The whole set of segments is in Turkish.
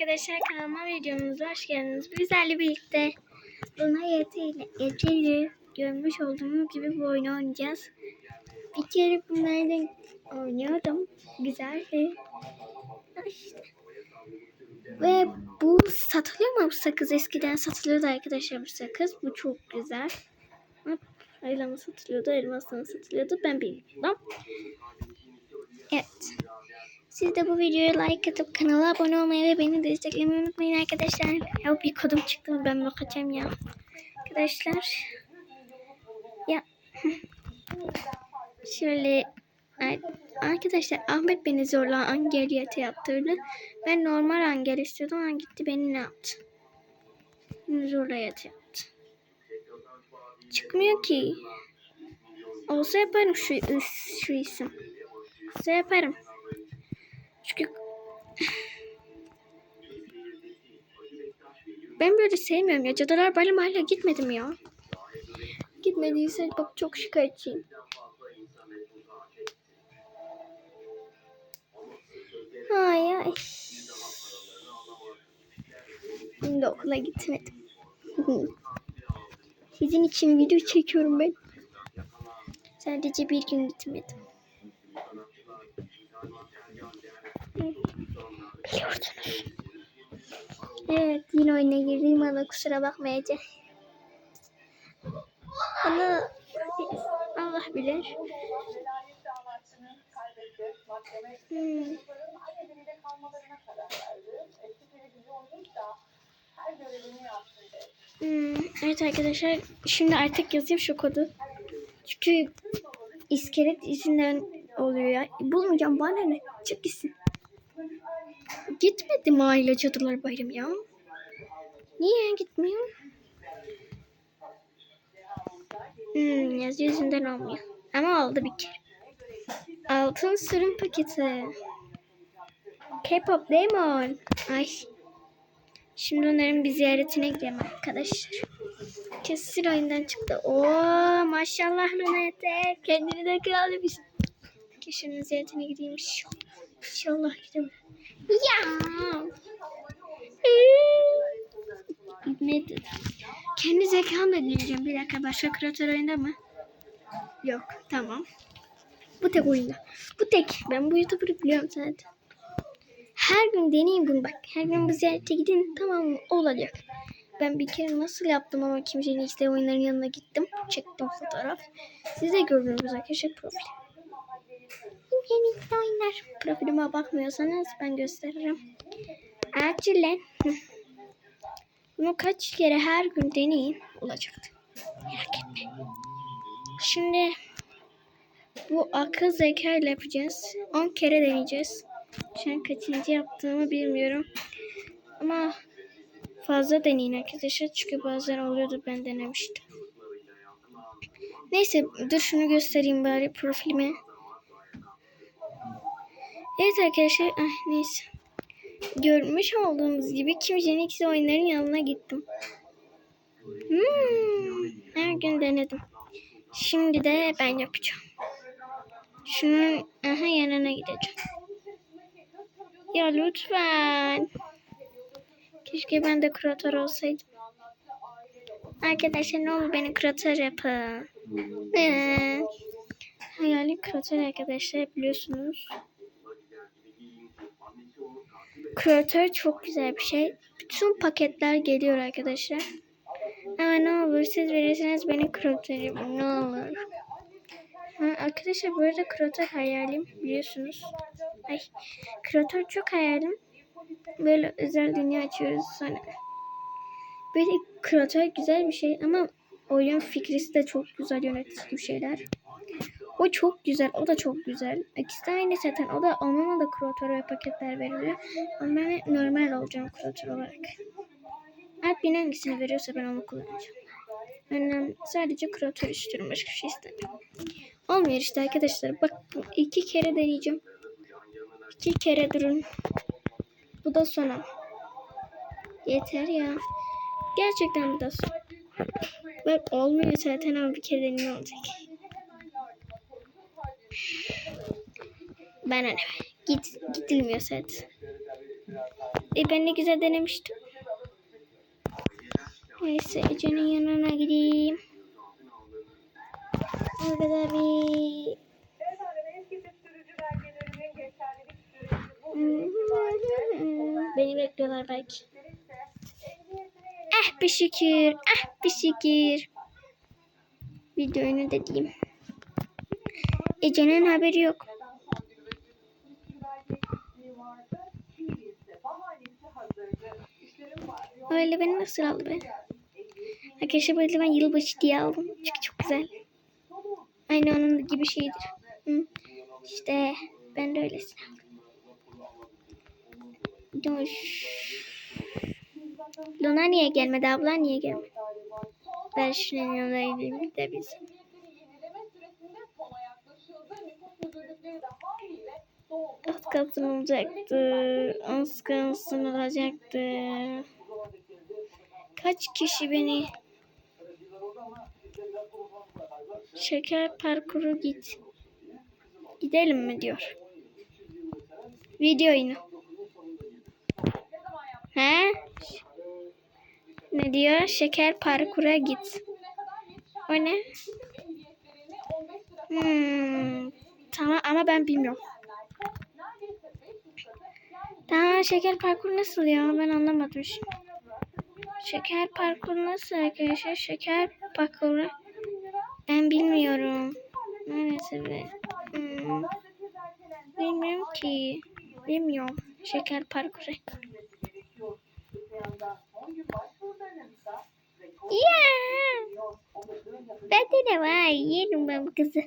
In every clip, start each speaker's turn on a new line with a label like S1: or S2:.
S1: arkadaşlar kanalıma videomuza hoş geldiniz. Bizlerle birlikte Luna Yeti ile görmüş olduğunuz gibi bu oyunu oynayacağız. Bir kere bunlardan oynuyordum. Güzeldi. İşte. Ve bu satılıyor mu bu sakız? Eskiden satılıyordu arkadaşlar bu sakız. Bu çok güzel. Öyle mi satılıyordu? Elmasla mı satılıyordu? Ben bilmiyorum. Evet. Siz de bu videoya like atıp kanala abone olmayı ve beni desteklemeyi unutmayın arkadaşlar. Ya bir kodum çıktı mı ben bakacağım ya. Arkadaşlar. Ya. Şöyle Arkadaşlar Ahmet beni zorla angeliyete yaptırdı. Ben normal angel istiyordum ama gitti beni ne yaptı? Zorla yate yaptı. Çıkmıyor ki. Olsa yaparım şu, şu isim. Olsa yaparım. Çünkü ben böyle sevmiyorum ya. Cadılar Bayramı hala gitmedim ya. Gitmediyse bak çok şikayetçiyim. Ay ay. Şimdi okula gitmedim. Sizin için video çekiyorum ben. Sadece bir gün gitmedim. Biliyordunuz. Evet yine oyuna girdiğim ama kusura bakmayacak. Onu Allah bilir. Hmm. Hmm, evet arkadaşlar şimdi artık yazayım şu kodu. Çünkü iskelet izinden oluyor ya. Bulmayacağım bana ne? Çık gitsin. Gitmedi mi aile cadılar bayramı ya? Niye gitmiyor? Hmm, yazı yüzünden olmuyor. Ama oldu bir kere. Altın sürüm paketi. K-pop Demon. Ay. Şimdi onların bir ziyaretine gidelim arkadaşlar. Kesin oyundan çıktı. Oo maşallah Lunete. Kendini de kralı bir. Kişinin ziyaretine gideyim. İnşallah gidelim. Ya. Ne? Kendi zekamla deneyeceğim. Bir dakika başka kreatör oyunda mı? Yok. Tamam. Bu tek oyunda. Bu tek. Ben bu YouTuber'ı biliyorum zaten. Her gün deneyeyim bunu bak. Her gün bu ziyarete gidin tamam mı? Olacak. Ben bir kere nasıl yaptım ama kimsenin işte oyunların yanına gittim. Çektim fotoğraf. Siz de gördünüz arkadaşlar profil. Yeni oyunlar. Profilime bakmıyorsanız ben gösteririm. Acilen. Bunu kaç kere her gün deneyin olacaktı. Merak etme. Şimdi bu akıl zeka ile yapacağız. 10 kere deneyeceğiz. Şu an kaçıncı yaptığımı bilmiyorum. Ama fazla deneyin arkadaşlar. Çünkü bazen oluyordu ben denemiştim. Neyse dur şunu göstereyim bari profilime. Evet arkadaşlar ah, neyse. Görmüş olduğunuz gibi Kim Jenix oyunların yanına gittim. Hmm, her gün denedim. Şimdi de ben yapacağım. Şunun aha yanına gideceğim. Ya lütfen. Keşke ben de kuratör olsaydım. Arkadaşlar ne olur beni kuratör yapın. Ee, hayali kuratör arkadaşlar biliyorsunuz. Kuratör çok güzel bir şey. Bütün paketler geliyor arkadaşlar. Ama ne olur siz verirseniz beni kuratör yapın ne olur. Ha, arkadaşlar bu arada kuratör hayalim biliyorsunuz. Ay kuratör çok hayalim. Böyle özel dünya açıyoruz sonra. Böyle kuratör güzel bir şey ama oyun fikrisi de çok güzel yönetilmiş şeyler. O çok güzel, o da çok güzel. İkisi de aynı zaten. O da onunla da kuratör ve paketler veriliyor. Ama ben normal olacağım kuratör olarak. Alpin hangisini veriyorsa ben onu kullanacağım. Ben sadece kuratör istiyorum. Başka bir şey istemiyorum. Olmuyor işte arkadaşlar. Bak iki kere deneyeceğim. İki kere durun. Bu da sona. Yeter ya. Gerçekten bu da son. Bak olmuyor zaten ama bir kere deneyim olacak. Bana ne? Git, gidilmiyor zaten. E, ben ne güzel denemiştim. Neyse Ece'nin yanına gideyim. Da bir Beni bekliyorlar belki. Ah bir şükür. Ah bir şükür. Videoyu da diyeyim. Ece'nin haberi yok. Öyle beni nasıl aldı be? Arkadaşlar bu eldiven yılbaşı diye aldım. Çünkü çok güzel. Aynı onun gibi şeydir. Hı. İşte ben de öylesine aldım. Luna niye gelmedi? Abla niye gelmedi? Ben şunun yanına gideyim de biz. Az kalsın olacaktı. Az kalsın olacaktı. Kaç kişi beni şeker parkuru git. Gidelim mi diyor. Video yine. He? Ne diyor? Şeker parkura git. O ne? Hmm, tamam ama ben bilmiyorum. Tamam şeker parkuru nasıl ya? Ben anlamadım şimdi. Şeker parkuru nasıl arkadaşlar? Şeker parkuru. Ben bilmiyorum. Neresi be? Hmm. Bilmiyorum ki. Bilmiyorum. Şeker parkuru. Yeah. Bende de var. Yerim ben bu kızı.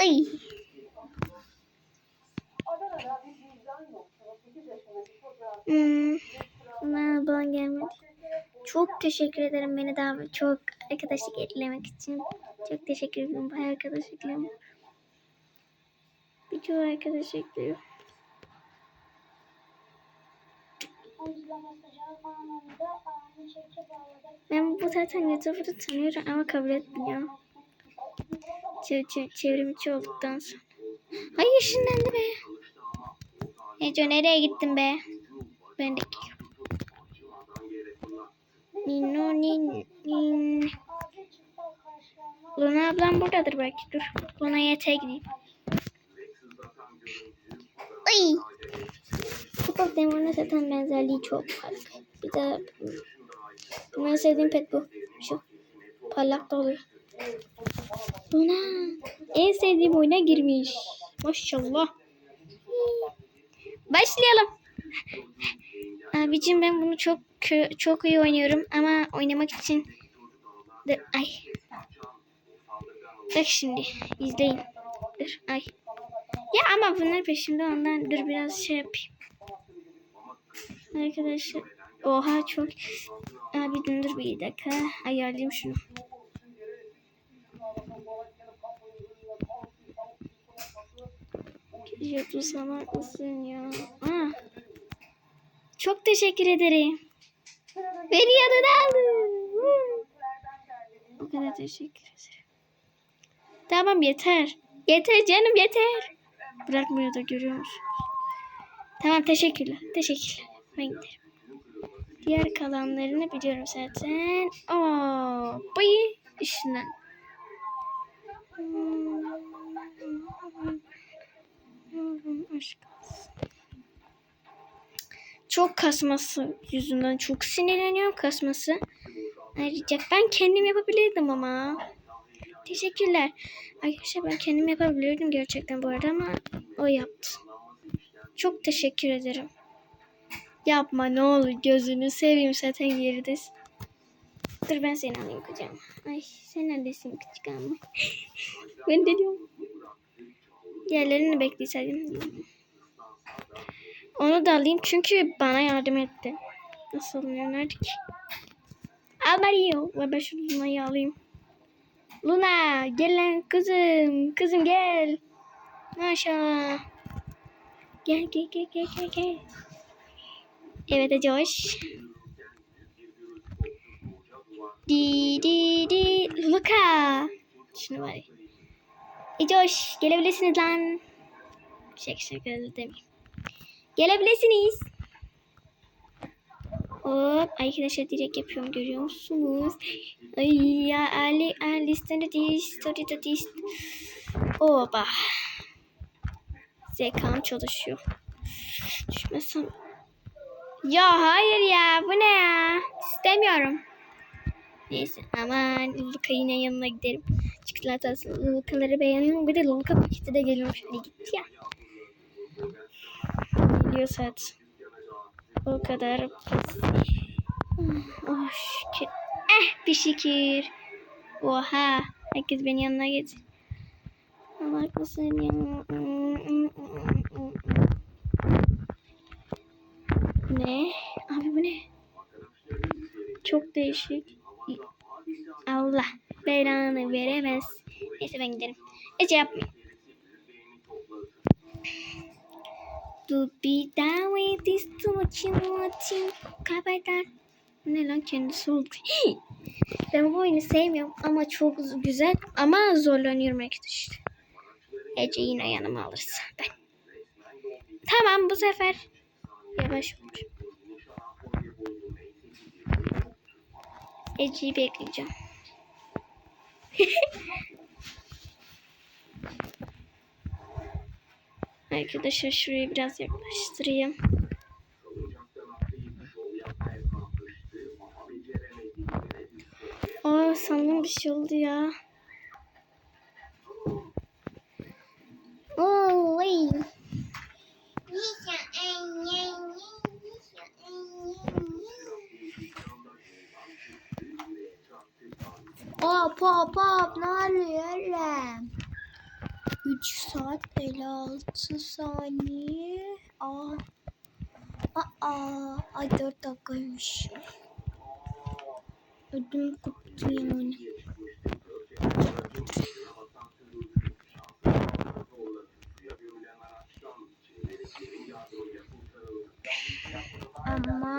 S1: Ay. Hmm. Bana ablan gelmedi. Çok teşekkür ederim beni davet çok arkadaşlık eklemek için. Çok teşekkür ederim bu arkadaş ekleme. Birçok arkadaş ekliyor. Ben bu zaten YouTuber'ı tanıyorum ama kabul etmiyor. Çev çev çevrimiçi olduktan sonra. Ay ışınlandı be. Ece nereye gittin be? Ben de gidiyorum. Nino nin nin. Luna ablam buradadır belki. Dur. Luna'ya yatağa gideyim. Ay. Kupak demona zaten benzerliği çok farklı. Bir de ben sevdiğim pet bu. Şu. Parlak da oluyor. Luna. En sevdiğim oyuna girmiş. Maşallah. Başlayalım. Abicim ben bunu çok çok iyi oynuyorum ama oynamak için Dur, ay. Bak şimdi izleyin. Dur ay. Ya ama bunlar peşimde ondan dur biraz şey yapayım. Arkadaşlar oha çok abi dur, dur bir dakika ayarlayayım şunu. Yotu salak mısın ya? Çok teşekkür ederim. Beni yanına aldın. O kadar teşekkür ederim. Tamam yeter. Yeter canım yeter. Bırakmıyor da görüyor musun? Tamam teşekkürler. Teşekkürler. Ben giderim. Diğer kalanlarını biliyorum zaten. Oo, bayı işinden. Aşk Çok kasması yüzünden çok sinirleniyorum kasması. Ayrıca ben kendim yapabilirdim ama. Teşekkürler. Arkadaşlar ben kendim yapabilirdim gerçekten bu arada ama o yaptı. Çok teşekkür ederim. Yapma ne olur gözünü seveyim zaten yeridesin. Dur ben seni alayım kucağıma. Ay sen neredesin küçük ama. ben de diyorum. Diğerlerini bekleseydim. Onu da alayım çünkü bana yardım etti. Nasıl alınıyor? Nerede ki? Al Mario. Ve ben şu Luna'yı alayım. Luna gel lan kızım. Kızım gel. Maşallah. Gel gel gel gel gel gel. Evet Acoş. Di di di. Luka. Şunu var ya. Acoş gelebilirsiniz lan. Şaka şaka demeyeyim. Gelebilirsiniz. Hop arkadaşlar direkt yapıyorum görüyor musunuz? Ay ya Ali Ali sana değil story da değil. Oba. Zekam çalışıyor. Düşmesem. Ya hayır ya bu ne ya? İstemiyorum. Neyse aman Luluka yine yanına giderim. Çikolatası Lulukaları beğeniyorum. Bir de Luluka paketi de geliyormuş. Hani gitti ya. Geliyor zaten. O kadar. Oh şükür. Eh bir şükür. Oha. Herkes beni yanına getir. Allah kızın ya. Ne? Abi bu ne? Çok değişik. Allah belanı veremez. Neyse ben giderim. Ece yapmayayım. To be down with this too much watching kaybeder. Ne lan kendisi oldu. Ben bu oyunu sevmiyorum ama çok güzel ama zorlanıyorum arkadaşlar. Ece yine yanıma alırsa ben. Tamam bu sefer yavaş olur. Ece'yi bekleyeceğim. Arkadaşlar şurayı biraz yaklaştırayım. Aa sandım bir şey oldu ya. Vay.
S2: Hop hop hop ne oluyor öyle? 3 saat 56 saniye. Aa. Aa. Ay 4 dakikaymış. Ödüm koptu yani. Ama.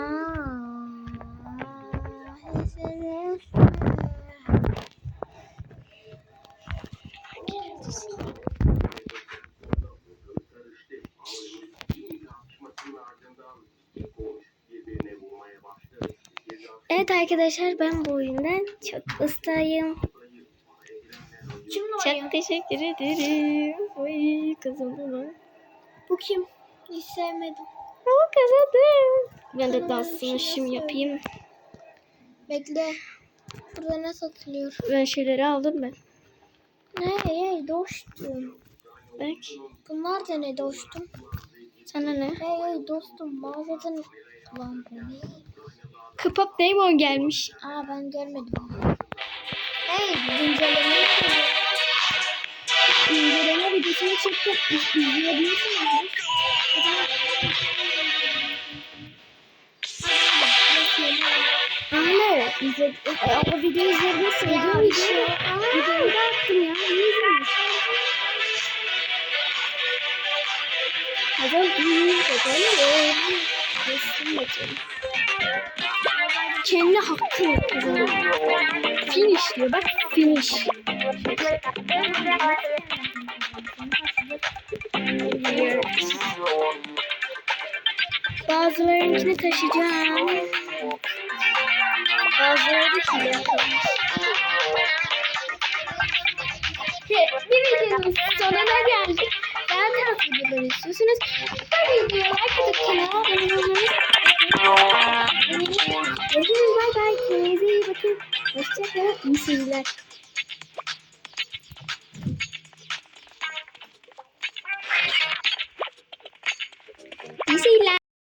S1: Evet arkadaşlar ben bu oyundan çok ustayım.
S2: Kimle
S1: Çok teşekkür ederim. Oy kazandım lan.
S2: Bu kim? Hiç sevmedim.
S1: Aa, kazandım. Ben de
S2: Kazandım,
S1: dansımı
S2: şey
S1: şimdi yapayım.
S2: Bekle. Burada ne satılıyor?
S1: Ben şeyleri aldım ben.
S2: Ne? Hey dostum.
S1: Bak.
S2: Bunlar da ne dostum?
S1: Sana ne?
S2: Hey hey dostum mağazadan lan bu ne?
S1: Kıpap Demon gelmiş.
S2: Aa ben görmedim. Hey güncelleme?
S1: İnceleme videosunu çektim. İzleyebilirsiniz. Anne, izle, o videoyu izleyebilirsin.
S2: Ya,
S1: Video
S2: bir
S1: video.
S2: şey.
S1: Videoyu da attım ya. Niye izlemiyorsun? Hadi büyüyün bakalım. Restim bakalım. Kendi hakkını kazanıyor. Finish diyor bak finish. Bazılarınkini taşıyacağım. Bazıları da hile yapılmış. Bir videonun sonuna geldik. Daha tarz videoları istiyorsanız bu videoya like atıp kanala abone olmayı Görüşürüz 这个不是来